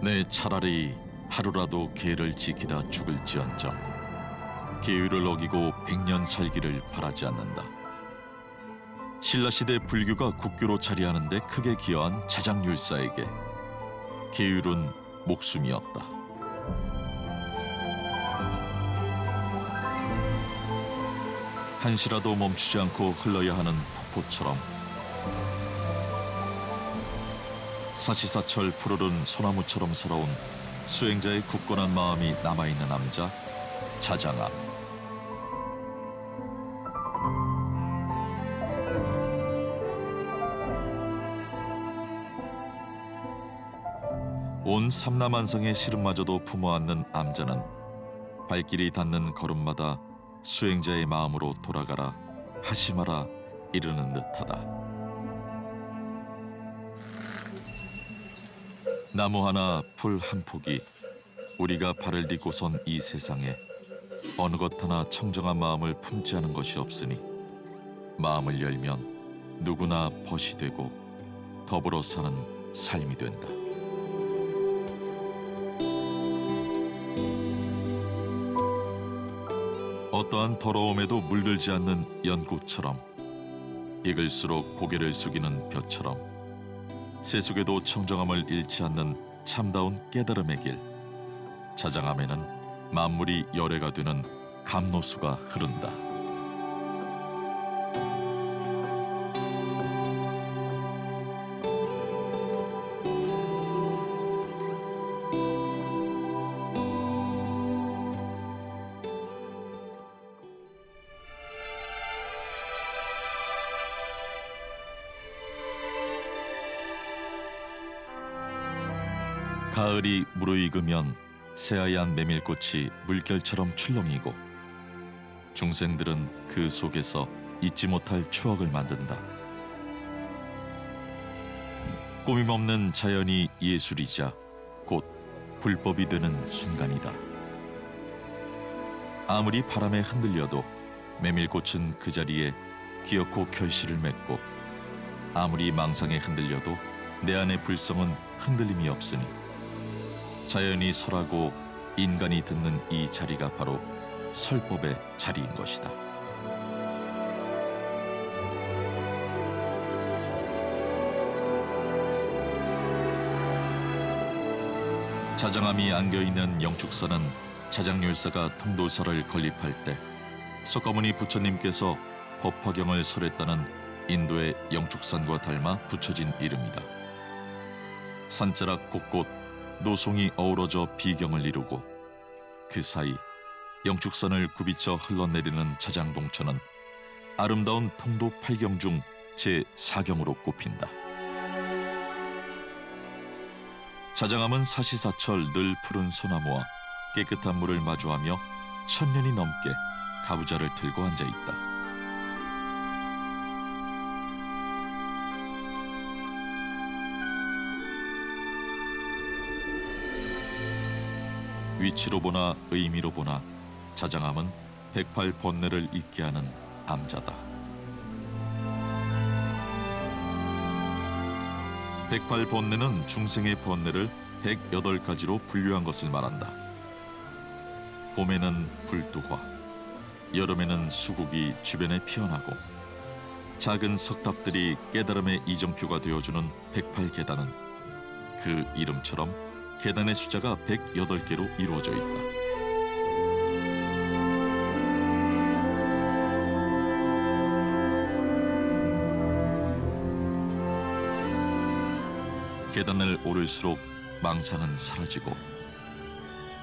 내 차라리 하루라도 계를 지키다 죽을지언정 계율을 어기고 백년 살기를 바라지 않는다. 신라 시대 불교가 국교로 자리하는데 크게 기여한 자장율사에게 계율은 목숨이었다. 한시라도 멈추지 않고 흘러야 하는 폭포처럼 사시사철 푸르른 소나무처럼 살아온 수행자의 굳건한 마음이 남아있는 남자 자장암 온 삼남한성의 시름마저도 품어안는 암자는 발길이 닿는 걸음마다 수행자의 마음으로 돌아가라 하시마라 이르는 듯하다. 나무 하나 풀 한 폭이 우리가 발을 딛고선 이 세상에 어느 것 하나 청정한 마음을 품지 않은 것이 없으니 마음을 열면 누구나 벗이 되고 더불어 사는 삶이 된다. 어떠한 더러움에도 물들지 않는 연꽃처럼 익을수록 고개를 숙이는 벼처럼 세속에도 청정함을 잃지 않는 참다운 깨달음의 길 자장함에는 만물이 열애가 되는 감로수가 흐른다. 가을이 무르익으면 새하얀 메밀꽃이 물결처럼 출렁이고 중생들은 그 속에서 잊지 못할 추억을 만든다. 꾸밈없는 자연이 예술이자 곧 불법이 되는 순간이다. 아무리 바람에 흔들려도 메밀꽃은 그 자리에 기어코 결실을 맺고 아무리 망상에 흔들려도 내 안의 불성은 흔들림이 없으니 자연이 설하고 인간이 듣는 이 자리가 바로 설법의 자리인 것이다. 자장암이 안겨 있는 영축사는 자장율사가 통도사를 건립할 때 석가모니 부처님께서 법화경을 설했다는 인도의 영축산과 닮아 붙여진 이름이다. 산자락 곳곳 노송이 어우러져 비경을 이루고 그 사이 영축산을 굽이쳐 흘러내리는 자장동천은 아름다운 통도 팔경 중 제 4경으로 꼽힌다. 자장암은 사시사철 늘 푸른 소나무와 깨끗한 물을 마주하며 천년이 넘게 가부좌를 들고 앉아 있다. 위치로 보나 의미로 보나 자장암은 백팔 번뇌를 잊게 하는 암자다. 백팔 번뇌는 중생의 번뇌를 백여덟 가지로 분류한 것을 말한다. 봄에는 불두화, 여름에는 수국이 주변에 피어나고 작은 석탑들이 깨달음의 이정표가 되어주는 백팔 계단은 그 이름처럼 계단의 숫자가 108개로 이루어져 있다. 계단을 오를수록 망상은 사라지고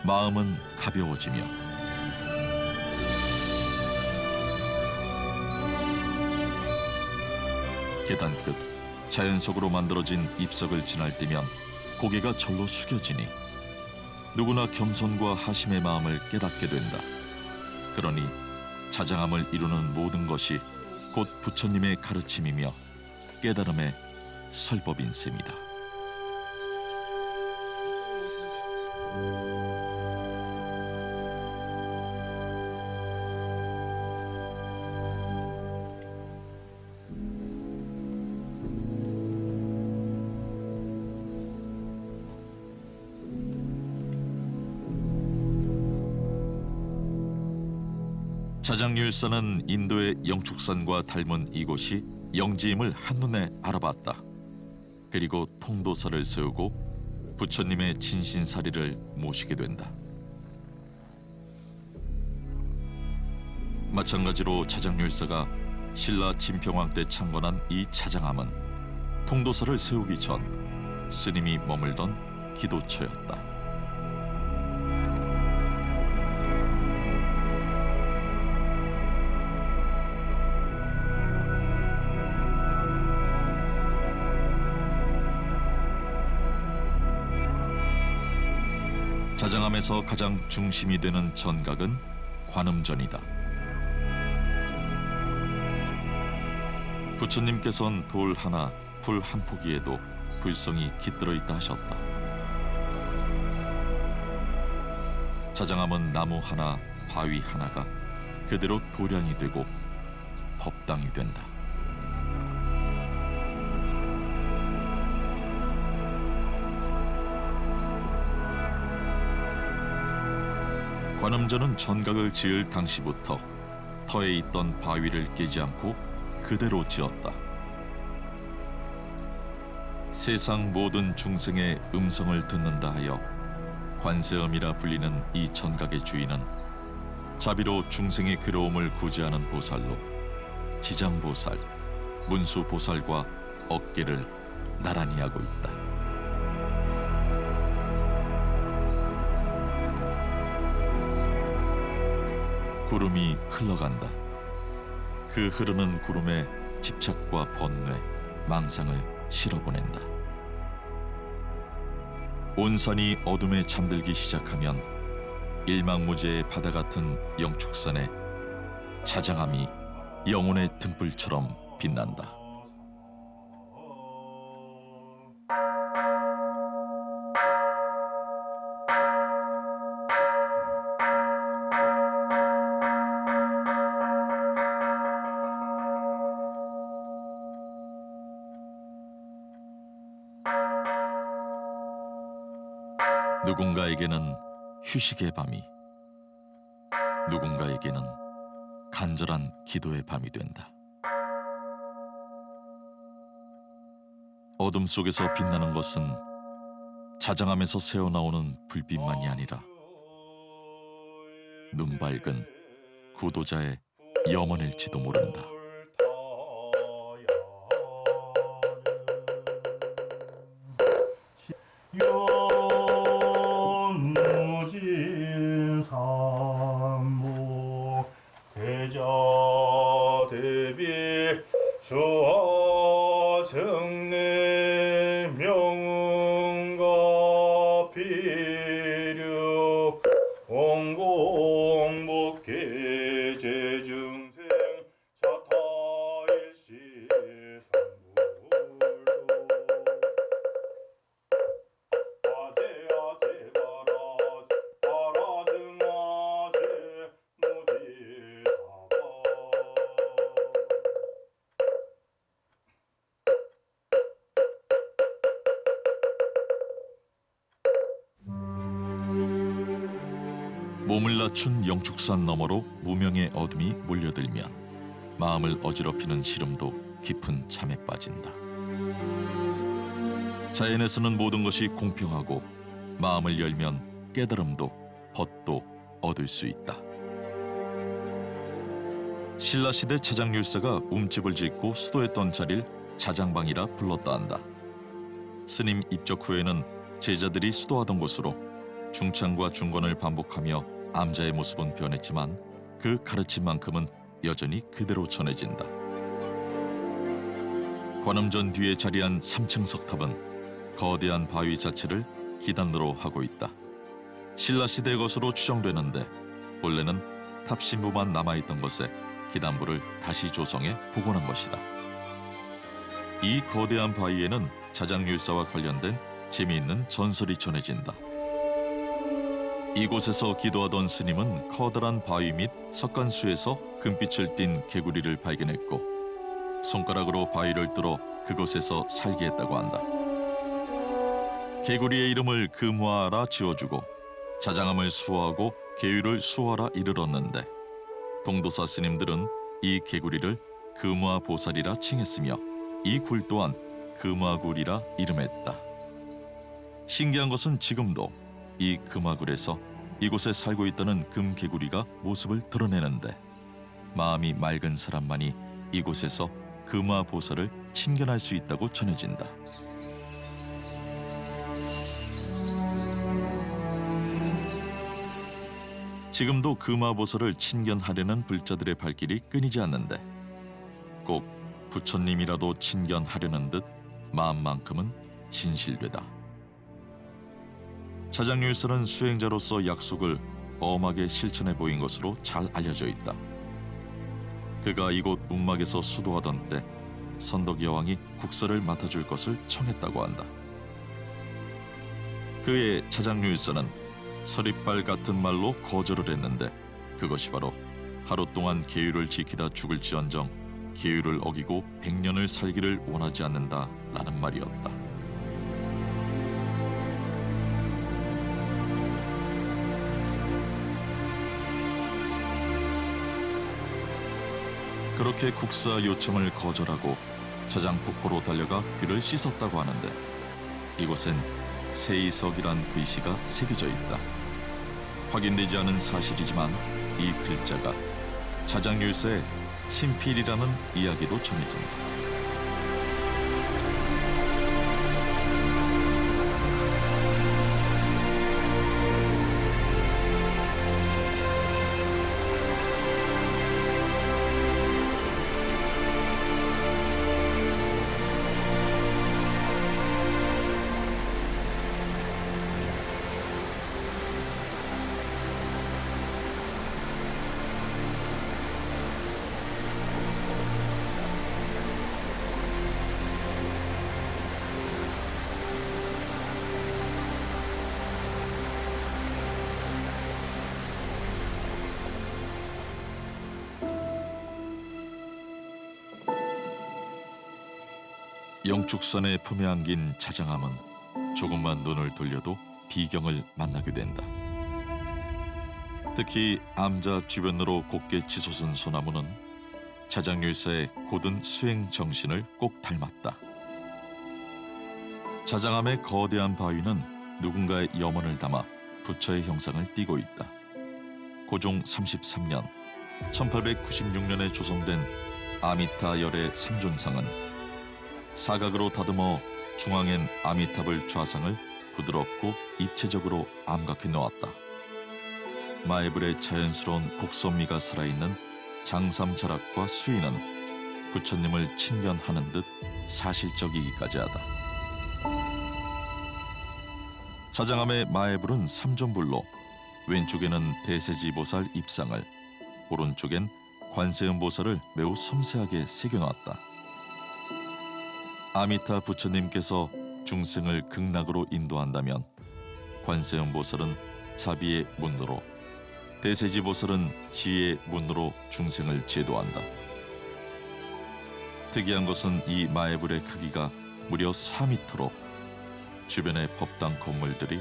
마음은 가벼워지며 계단 끝 자연 속으로 만들어진 입석을 지날 때면 고개가 절로 숙여지니 누구나 겸손과 하심의 마음을 깨닫게 된다. 그러니 자장함을 이루는 모든 것이 곧 부처님의 가르침이며 깨달음의 설법인 셈이다. 자장률사는 인도의 영축산과 닮은 이곳이 영지임을 한눈에 알아봤다. 그리고 통도사를 세우고 부처님의 진신사리를 모시게 된다. 마찬가지로 차장률사가 신라 진평왕 때 창건한 이 차장암은 통도사를 세우기 전 스님이 머물던 기도처였다. 자장암에서 가장 중심이 되는 전각은 관음전이다. 부처님께선 돌 하나, 풀 한 포기에도 불성이 깃들어 있다 하셨다. 자장암은 나무 하나, 바위 하나가 그대로 도량이 되고 법당이 된다. 관음전은 전각을 지을 당시부터 터에 있던 바위를 깨지 않고 그대로 지었다. 세상 모든 중생의 음성을 듣는다 하여 관세음이라 불리는 이 전각의 주인은 자비로 중생의 괴로움을 구제하는 보살로 지장보살, 문수보살과 어깨를 나란히 하고 있다. 구름이 흘러간다. 그 흐르는 구름에 집착과 번뇌, 망상을 실어보낸다. 온 산이 어둠에 잠들기 시작하면 일망무제의 바다 같은 영축산에 자장함이 영혼의 등불처럼 빛난다. 누군가에게는 휴식의 밤이, 누군가에게는 간절한 기도의 밤이 된다. 어둠 속에서 빛나는 것은 자장함에서 새어나오는 불빛만이 아니라 눈 밝은 구도자의 염원일지도 모른다. 몸을 낮춘 영축산 너머로 무명의 어둠이 몰려들면 마음을 어지럽히는 시름도 깊은 잠에 빠진다. 자연에서는 모든 것이 공평하고 마음을 열면 깨달음도 벗도 얻을 수 있다. 신라 시대 차장율사가 움집을 짓고 수도했던 자리를 자장방이라 불렀다 한다. 스님 입적 후에는 제자들이 수도하던 곳으로 중창과 중건을 반복하며 암자의 모습은 변했지만 그 가르침만큼은 여전히 그대로 전해진다. 관음전 뒤에 자리한 3층 석탑은 거대한 바위 자체를 기단으로 하고 있다. 신라 시대 것으로 추정되는데 본래는 탑 신부만 남아있던 것에 기단부를 다시 조성해 복원한 것이다. 이 거대한 바위에는 자장율사와 관련된 재미있는 전설이 전해진다. 이곳에서 기도하던 스님은 커다란 바위 및 석간수에서 금빛을 띤 개구리를 발견했고 손가락으로 바위를 뚫어 그곳에서 살게 했다고 한다. 개구리의 이름을 금화라 지어주고 자장암을 수호하고 계유를 수호하라 이르렀는데 동도사 스님들은 이 개구리를 금화 보살이라 칭했으며 이 굴 또한 금화굴이라 이름했다. 신기한 것은 지금도 이 금화굴에서 이곳에 살고 있다는 금개구리가 모습을 드러내는데 마음이 맑은 사람만이 이곳에서 금화보살을 친견할 수 있다고 전해진다. 지금도 금화보살을 친견하려는 불자들의 발길이 끊이지 않는데 꼭 부처님이라도 친견하려는 듯 마음만큼은 진실되다. 자장률사는 수행자로서 약속을 엄하게 실천해 보인 것으로 잘 알려져 있다. 그가 이곳 움막에서 수도하던 때 선덕 여왕이 국사를 맡아줄 것을 청했다고 한다. 그의 자장률사는 서리빨 같은 말로 거절을 했는데 그것이 바로 하루 동안 계율을 지키다 죽을지언정 계율을 어기고 백년을 살기를 원하지 않는다라는 말이었다. 그렇게 국사 요청을 거절하고 저장 폭포로 달려가 귀를 씻었다고 하는데 이곳엔 세이석이란 글씨가 새겨져 있다. 확인되지 않은 사실이지만 이 글자가 자장률사의 친필이라는 이야기도 전해진다. 영축산의 품에 안긴 자장암은 조금만 눈을 돌려도 비경을 만나게 된다. 특히 암자 주변으로 곱게 치솟은 소나무는 자장률사의 고든 수행 정신을 꼭 닮았다. 자장암의 거대한 바위는 누군가의 염원을 담아 부처의 형상을 띠고 있다. 고종 33년 1896년에 조성된 아미타 열의 삼존상은 사각으로 다듬어 중앙엔 아미탑을 좌상을 부드럽고 입체적으로 암각해 놓았다. 마에불의 자연스러운 곡선미가 살아있는 장삼 자락과 수위는 부처님을 친견하는 듯 사실적이기까지 하다. 자장암의 마에불은 삼존불로 왼쪽에는 대세지보살 입상을 오른쪽엔 관세음보살을 매우 섬세하게 새겨놓았다. 아미타 부처님께서 중생을 극락으로 인도한다면 관세음 보살은 자비의 문으로 대세지 보살은 지혜의 문으로 중생을 제도한다. 특이한 것은 이 마에불의 크기가 무려 4미터로 주변의 법당 건물들이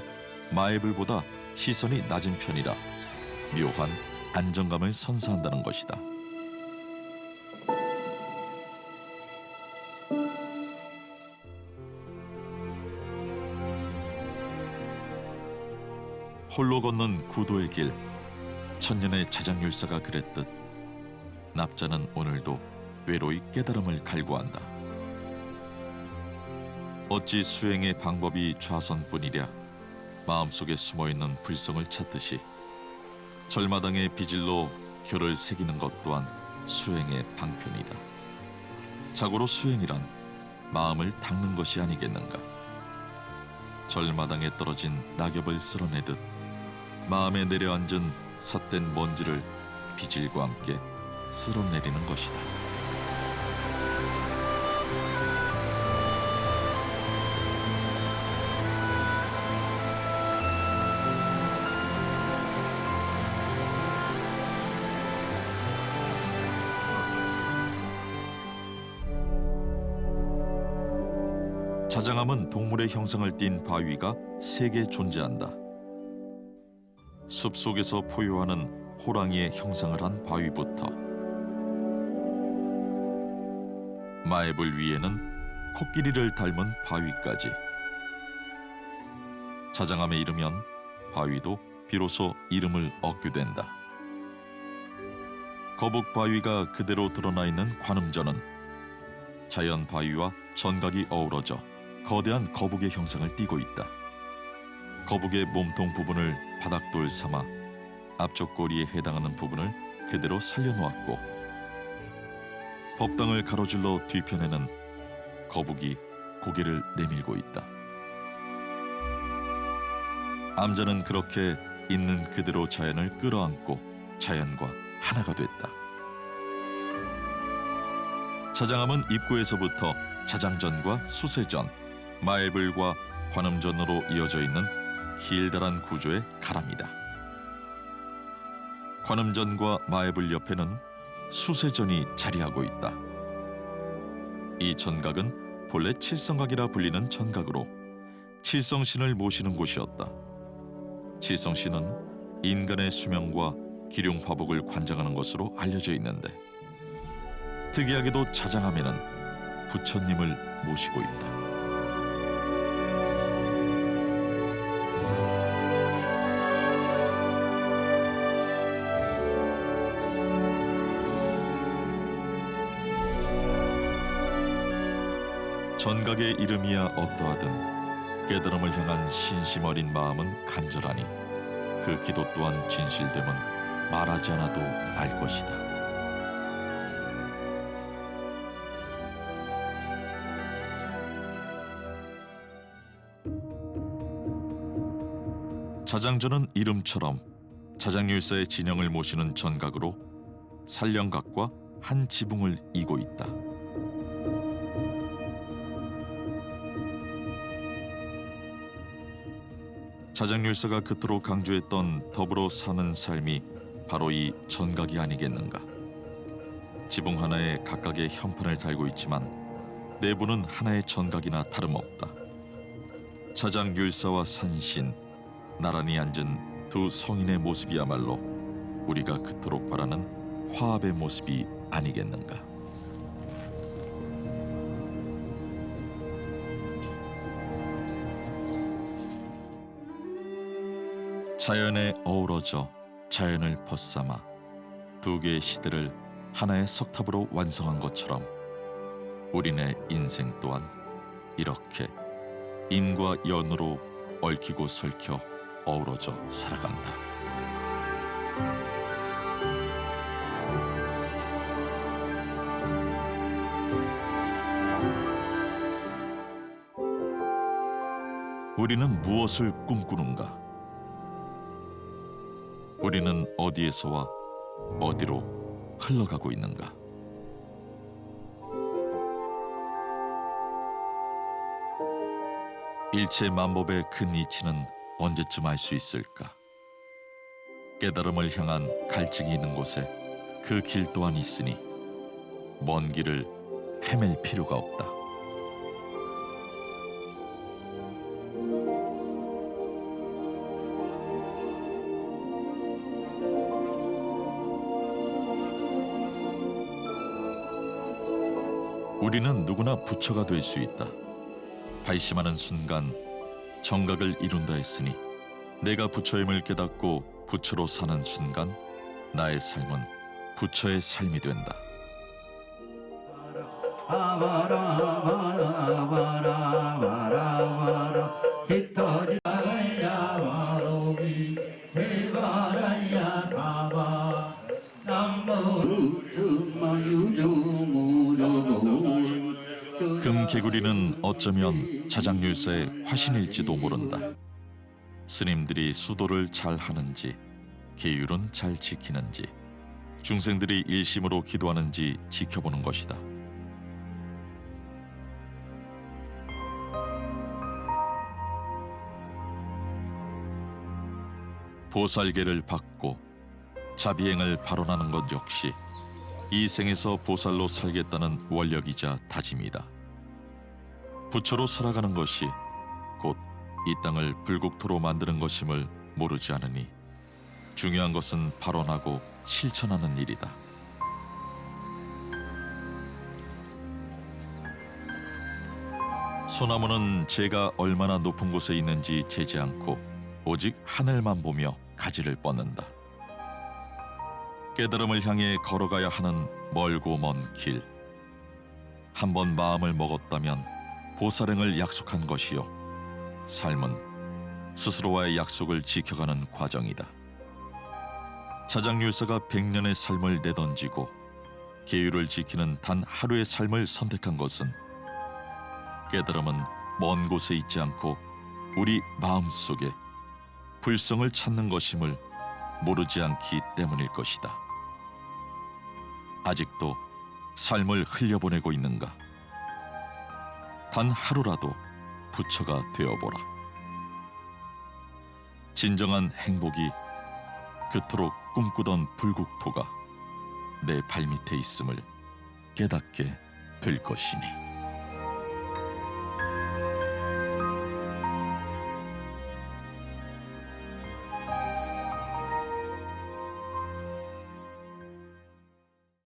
마에불보다 시선이 낮은 편이라 묘한 안정감을 선사한다는 것이다. 홀로 걷는 구도의 길. 천년의 자장률사가 그랬듯 납자는 오늘도 외로이 깨달음을 갈구한다. 어찌 수행의 방법이 좌선뿐이랴. 마음속에 숨어있는 불성을 찾듯이 절마당의 비질로 결을 새기는 것 또한 수행의 방편이다. 자고로 수행이란 마음을 닦는 것이 아니겠는가? 절마당에 떨어진 낙엽을 쓸어내듯 마음에 내려앉은 삿된 먼지를 비질과 함께 쓸어내리는 것이다. 자장암은 동물의 형상을 띤 바위가 세 개 존재한다. 숲 속에서 포효하는 호랑이의 형상을 한 바위부터 마애불 위에는 코끼리를 닮은 바위까지 자장암에 이르면 바위도 비로소 이름을 얻게 된다. 거북 바위가 그대로 드러나 있는 관음전은 자연 바위와 전각이 어우러져 거대한 거북의 형상을 띠고 있다. 거북의 몸통 부분을 바닥돌 삼아 앞쪽 꼬리에 해당하는 부분을 그대로 살려놓았고 법당을 가로질러 뒤편에는 거북이 고개를 내밀고 있다. 암자는 그렇게 있는 그대로 자연을 끌어안고 자연과 하나가 됐다. 자장암은 입구에서부터 자장전과 수세전, 마애불과 관음전으로 이어져 있는 길다란 구조의 가람이다. 관음전과 마애불 옆에는 수세전이 자리하고 있다. 이 전각은 본래 칠성각이라 불리는 전각으로 칠성신을 모시는 곳이었다. 칠성신은 인간의 수명과 기륭 화복을 관장하는 것으로 알려져 있는데 특이하게도 자장함에는 부처님을 모시고 있다. 전각의 이름이야 어떠하든 깨달음을 향한 신심 어린 마음은 간절하니 그 기도 또한 진실됨은 말하지 않아도 알 것이다. 자장전은 이름처럼 자장율사의 진영을 모시는 전각으로 살령각과 한 지붕을 이고 있다. 자장률사가 그토록 강조했던 더불어 사는 삶이 바로 이 전각이 아니겠는가. 지붕 하나에 각각의 현판을 달고 있지만 내부는 하나의 전각이나 다름없다. 자장률사와 산신 나란히 앉은 두 성인의 모습이야말로 우리가 그토록 바라는 화합의 모습이 아니겠는가. 자연에 어우러져 자연을 벗삼아 두 개의 시대를 하나의 석탑으로 완성한 것처럼 우리네 인생 또한 이렇게 인과 연으로 얽히고 설켜 어우러져 살아간다. 우리는 무엇을 꿈꾸는가? 우리는 어디에서와 어디로 흘러가고 있는가? 일체 만법의 큰 이치는 언제쯤 알 수 있을까? 깨달음을 향한 갈증이 있는 곳에 그 길 또한 있으니 먼 길을 헤맬 필요가 없다. 우리는 누구나 부처가 될 수 있다. 발심하는 순간 정각을 이룬다 했으니 내가 부처임을 깨닫고 부처로 사는 순간 나의 삶은 부처의 삶이 된다. 바라 바라 바라 바라 바라 짙어진 바라 금개구리는 어쩌면 자장률사의 화신일지도 모른다. 스님들이 수도를 잘 하는지, 계율은 잘 지키는지, 중생들이 일심으로 기도하는지 지켜보는 것이다. 보살계를 받고 자비행을 발언하는 것 역시 이 생에서 보살로 살겠다는 원력이자 다짐이다. 부처로 살아가는 것이 곧 이 땅을 불국토로 만드는 것임을 모르지 않으니 중요한 것은 발언하고 실천하는 일이다. 소나무는 제가 얼마나 높은 곳에 있는지 재지 않고 오직 하늘만 보며 가지를 뻗는다. 깨달음을 향해 걸어가야 하는 멀고 먼 길. 한번 마음을 먹었다면 보살행을 약속한 것이요. 삶은 스스로와의 약속을 지켜가는 과정이다. 자장률사가 백년의 삶을 내던지고 계율을 지키는 단 하루의 삶을 선택한 것은 깨달음은 먼 곳에 있지 않고 우리 마음 속에 불성을 찾는 것임을 모르지 않기 때문일 것이다. 아직도 삶을 흘려보내고 있는가? 단 하루라도 부처가 되어보라. 진정한 행복이 그토록 꿈꾸던 불국토가 내 발밑에 있음을 깨닫게 될 것이니.